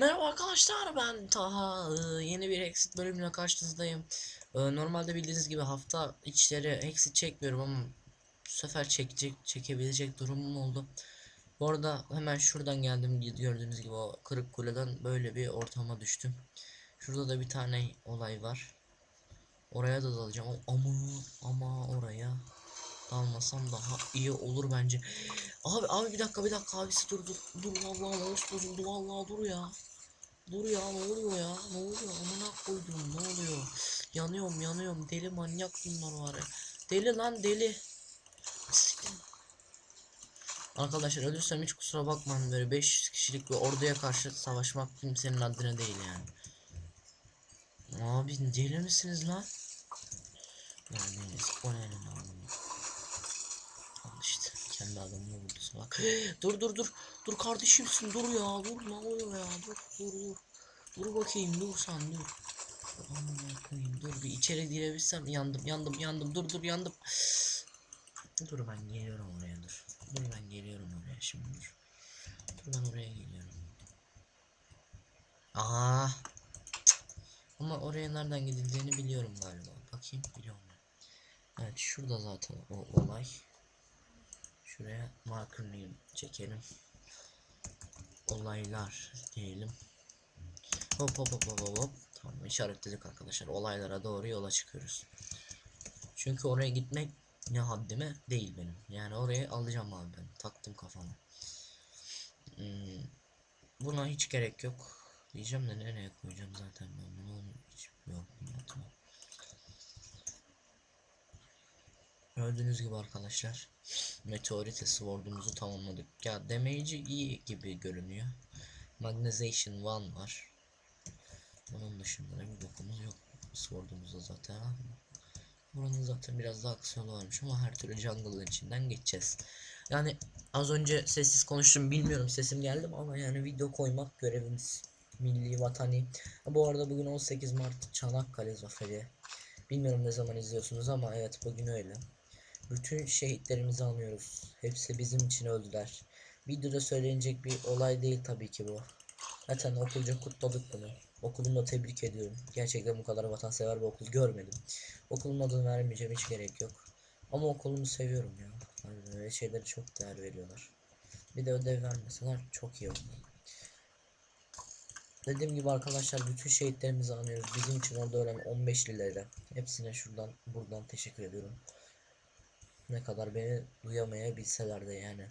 Merhaba arkadaşlar ben Taha. Ee, yeni bir exit bölümüne karşınızdayım. Ee, Normalde bildiğiniz gibi hafta içleri exit çekmiyorum ama Bu sefer çekecek çekebilecek durumum oldu. Bu arada hemen şuradan geldim. Gördüğünüz gibi o kırık kuleden böyle bir ortama düştüm. Şurada da bir tane olay var. Oraya da dalacağım. Ama ama oraya dalmasam daha iyi olur bence. Abi abi bir dakika bir dakika. Abisi dur dur. Dur vallahi mouse bozuldu vallahi dur ya. Dur ya ne oluyor ya? Ne oluyor? Amına koydum ne oluyor? Yanıyorum yanıyorum. Deli manyak bunlar var ya. Deli lan deli. Arkadaşlar ölürsem hiç kusura bakmayın. Böyle 500 kişilik bir orduya karşı savaşmak kimsenin adına değil yani. Abi deli misiniz lan? Yani o ne lan kendi adamını vurdu salak. dur dur dur. Dur kardeşimsin dur ya. Dur ne oluyor ya? Dur dur dur. Dur bakayım dur sen dur. Amına koyayım dur bir içeri girebilsem yandım yandım yandım dur dur yandım. Dur ben geliyorum oraya dur. Dur ben geliyorum oraya şimdi dur. Dur ben oraya geliyorum. Aa. Ama oraya nereden gidildiğini biliyorum galiba. Bakayım biliyorum. Evet şurada zaten o olay. Şuraya marker'ını çekelim. Olaylar diyelim. Hop hop hop hop hop. Tamam işaretledik arkadaşlar. Olaylara doğru yola çıkıyoruz. Çünkü oraya gitmek ne haddime değil benim. Yani oraya alacağım abi ben. Taktım kafama. Hmm, buna hiç gerek yok. Diyeceğim de nereye koyacağım zaten ben bunu hiç yok. Tamam. Gördüğünüz gibi arkadaşlar Meteorite Sword'umuzu tamamladık. Ya damage'i iyi gibi görünüyor. Magnezation 1 var. Bunun dışında da bir bokumuz yok. Sword'umuzda zaten. Buranın zaten biraz daha kısa varmış ama her türlü jungle'ın içinden geçeceğiz. Yani az önce sessiz konuştum bilmiyorum sesim geldi ama yani video koymak görevimiz. Milli vatani. Bu arada bugün 18 Mart Çanakkale Zaferi. Bilmiyorum ne zaman izliyorsunuz ama evet bugün öyle. Bütün şehitlerimizi anıyoruz. Hepsi bizim için öldüler. Videoda söylenecek bir olay değil tabii ki bu. Zaten okulca kutladık bunu. Okulumda tebrik ediyorum. Gerçekten bu kadar vatansever bir okul görmedim. Okulumun adını vermeyeceğim hiç gerek yok. Ama okulumu seviyorum ya. Hani böyle şeylere çok değer veriyorlar. Bir de ödev vermeseler çok iyi olur. Dediğim gibi arkadaşlar bütün şehitlerimizi anıyoruz. Bizim için orada ölen 15 liraya. Hepsine şuradan buradan teşekkür ediyorum. Ne kadar beni duyamayabilseler de yani.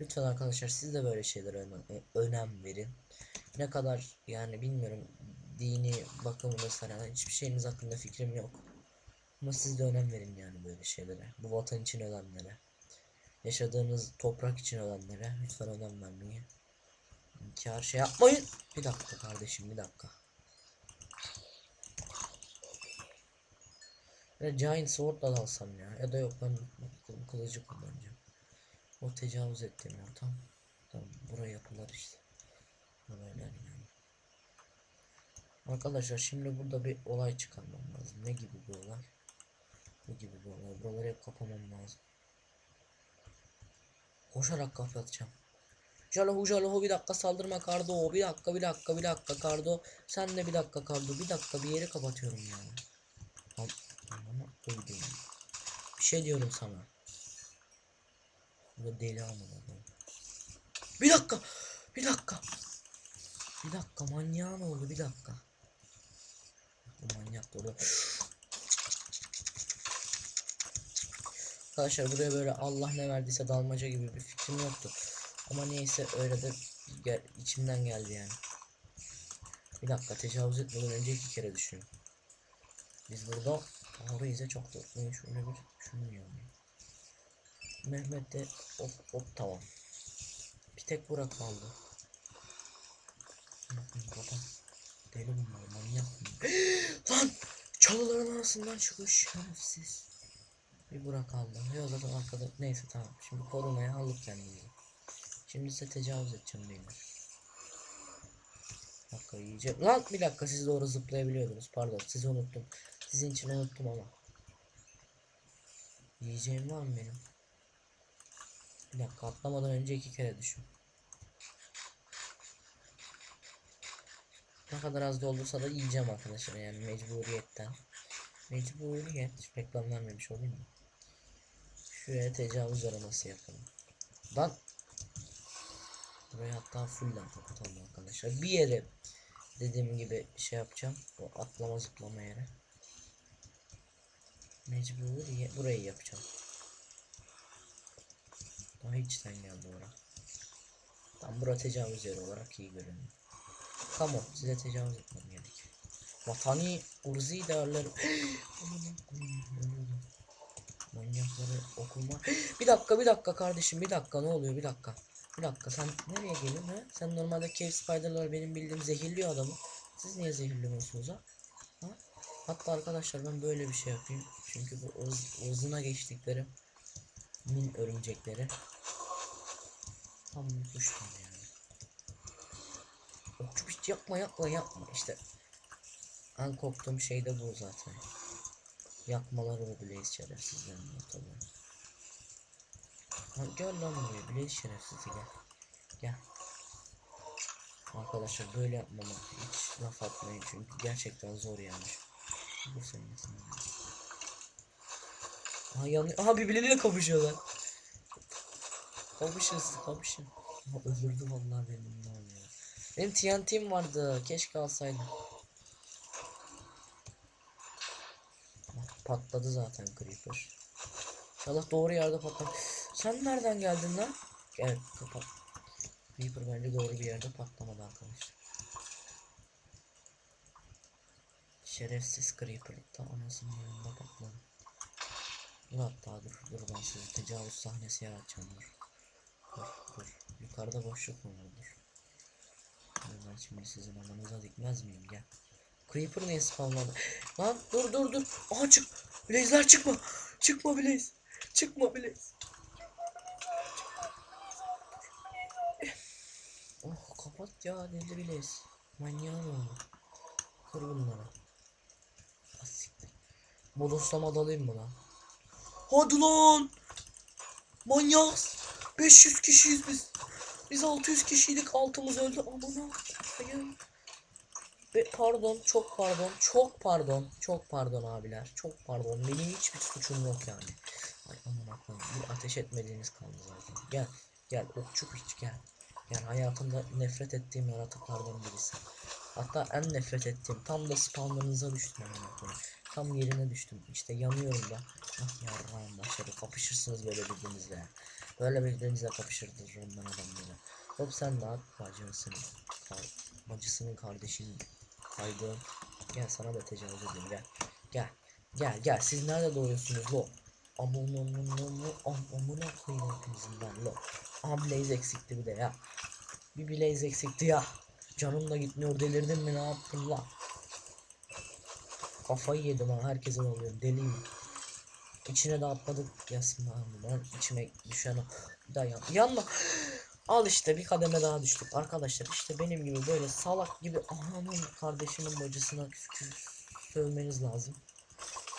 Lütfen arkadaşlar siz de böyle şeylere önem, önem verin. Ne kadar yani bilmiyorum dini bakımı mesela hiçbir şeyiniz hakkında fikrim yok. Ama siz de önem verin yani böyle şeylere. Bu vatan için ölenlere. Yaşadığınız toprak için ölenlere lütfen önem vermeyi. Kar şey yapmayın. Bir dakika kardeşim bir dakika. Ya Giant Sword'la alsam ya. Ya da yok ben kıl- kılıcı kullanacağım. O tecavüz ettiğim ortam. Tamam buraya yapılar işte. Olaylar yani. Arkadaşlar şimdi burada bir olay çıkarmam lazım. Ne gibi bir olay? Bu gibi bir olay. Buraları hep kapamam lazım. Koşarak kapatacağım. Jalohu Jalohu bir dakika saldırma Kardo. Bir dakika bir dakika bir dakika Kardo. Sen de bir dakika Kardo. Bir dakika bir yeri kapatıyorum yani. Ama koydum. Bir şey diyorum sana. Bu deli ama Bir dakika. Bir dakika. Bir dakika manyağın oldu bir dakika. Bu manyak da orada. Arkadaşlar buraya böyle Allah ne verdiyse dalmaca gibi bir fikrim yoktu. Ama neyse öyle de gel, içimden geldi yani. Bir dakika tecavüz etmeden önce iki kere düşünün. Biz burada Ağrıyıza çok da şöyle bir şunu. Mehmet de hop hop tamam. Bir tek Burak kaldı. Baba. Deli bunlar manyak bunlar. Lan çalıların arasından çıkıyor şerefsiz. Bir Burak kaldı. Yok zaten arkada neyse tamam. Şimdi korumaya aldık kendimizi. Şimdi size tecavüz edeceğim beyler. Bir dakika yiyeceğim. Lan bir dakika siz doğru zıplayabiliyordunuz. Pardon sizi unuttum. Sizin için unuttum ama. Yiyeceğim var mı benim? Bir dakika atlamadan önce iki kere düşün. Ne kadar az doldursa da yiyeceğim arkadaşlar yani mecburiyetten. Mecburiyet. Reklam vermemiş olayım mı? Şuraya tecavüz araması yapalım. Lan. Burayı hatta fullden kapatalım arkadaşlar. Bir yere dediğim gibi şey yapacağım. O atlama zıplama yeri. Mecburi burayı yapacağım. Daha içten geldi ora. Tam bura tecavüz yeri olarak iyi görünüyor. Tamam size tecavüz etmem gerek. Vatani urzi değerler. Aman Allah'ım, ölüyordum. Manyakları okuma. bir dakika bir dakika kardeşim bir dakika ne oluyor bir dakika. Bir dakika sen nereye geliyorsun ha? Sen normalde cave spider'lar benim bildiğim zehirliyor adamı. Siz niye zehirliyorsunuz ha? Ha? Hatta arkadaşlar ben böyle bir şey yapayım. Çünkü bu ız, ızına geçtiklerim min örümcekleri. Tam unutmuştum yani. Okçu hiç yapma yapma yapma işte. En korktuğum şey de bu zaten. Yakmaları bu Blaze şerefsizlerin ortalığı. Ha, gel lan buraya Blaze şerefsizi gel. Gel. Arkadaşlar böyle yapmama hiç laf atmayın çünkü gerçekten zor yani. Bu senin için. Aha yanıyor. Aha birbirleriyle kapışıyorlar. Kapışın siz kapışın. Aha, öldürdü vallahi benim ne oluyor. Benim TNT'm vardı. Keşke alsaydım. Patladı zaten Creeper. İnşallah doğru yerde patlar. Sen nereden geldin lan? Evet kapat. Creeper bence doğru bir yerde patlamadı arkadaşlar. Şerefsiz Creeper da anasının yanında patladı. Dur hatta dur dur ben size tecavüz sahnesi yaratacağım dur. Dur dur. Yukarıda boşluk mu var dur. Ben şimdi sizin amanıza dikmez miyim gel. Creeper niye spawnladı? Lan dur dur dur. Aha çık. Blaze'ler çıkma. Çıkma Blaze. Çıkma Blaze. Oh kapat ya deli Blaze. Manyağın oğlu. Kır bunları. Bodoslama dalayım mı lan? Hadi lan. Manyak. 500 kişiyiz biz. Biz 600 kişiydik altımız öldü. Aman ha. Hayır. Ve pardon, çok pardon, çok pardon, çok pardon abiler, çok pardon. Benim hiçbir suçum yok yani. Ay aman akıllı, bir ateş etmediğiniz kaldı zaten. Gel, gel, okçu hiç gel. Gel hayatımda nefret ettiğim yaratıklardan birisi. Hatta en nefret ettiğim, tam da spawnlarınıza düştüm akıllı. Tam yerine düştüm. İşte yanıyorum da. Ah yarrağım başladı. Kapışırsınız böyle birbirinizle. Böyle birbirinizle kapışırdırım ben adamları. Hop sen de at bacısının. Kar bacısının kardeşinin kaydığın. Gel sana da tecavüz edeyim gel. Gel. Gel gel. Siz nerede doğuyorsunuz lo? Aman aman aman am amına koyayım hepinizin ben lo. Aha Blaze eksikti bir de ya. Bir Blaze eksikti ya. Canım da gitmiyor delirdim mi ne yaptım la? Kafayı yedim ha herkese oluyor deliyim. İçine de atladık Yasin abi ben içime düşen o. Bir. Yanma. Al işte bir kademe daha düştük arkadaşlar işte benim gibi böyle salak gibi ananın kardeşinin bacısına küs sövmeniz lazım.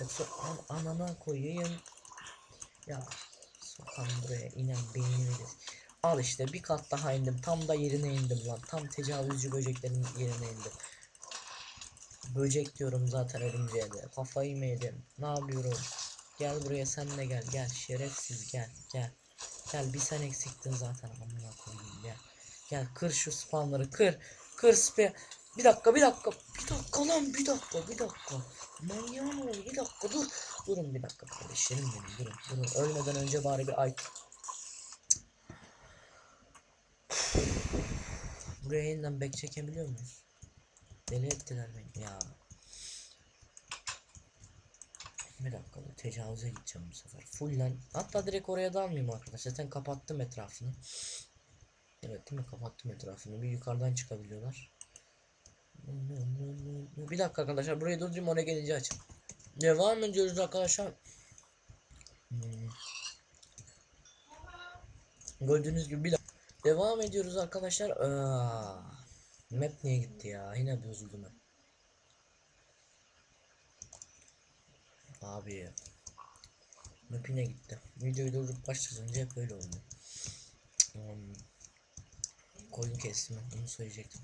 Yoksa an anana koyayım. Ya sokan buraya inen beynini de. Al işte bir kat daha indim tam da yerine indim lan tam tecavüzcü böceklerin yerine indim. Böcek diyorum zaten örümceğe de kafayı mı yedim ne yapıyorum Gel buraya sen de gel gel şerefsiz gel gel. Gel bir sen eksiktin zaten amına koyayım gel. Gel kır şu spawnları kır. Kır spe. Bir dakika bir dakika. Bir dakika lan bir dakika bir dakika. Manyağım ol bir dakika dur. Durun bir dakika kardeşlerim benim durun. Durun ölmeden önce bari bir ay. Buraya yeniden back çekebiliyor muyuz? Deli ettiler beni ya. Bir dakika dur, tecavüze gideceğim bu sefer. Fullen. Hatta direkt oraya dalmayayım arkadaşlar. Zaten kapattım etrafını. Evet değil mi? Kapattım etrafını. Bir yukarıdan çıkabiliyorlar. Bir dakika arkadaşlar. Burayı durdurayım oraya gelince aç. Devam ediyoruz arkadaşlar. Hmm. Gördüğünüz gibi bir dakika. Devam ediyoruz arkadaşlar. Aa, map niye gitti ya? Yine bozuldu map. Abi Map'ine gitti. Videoyu durdurup başlayınca hep öyle oldu. Um, koyun kestim onu söyleyecektim.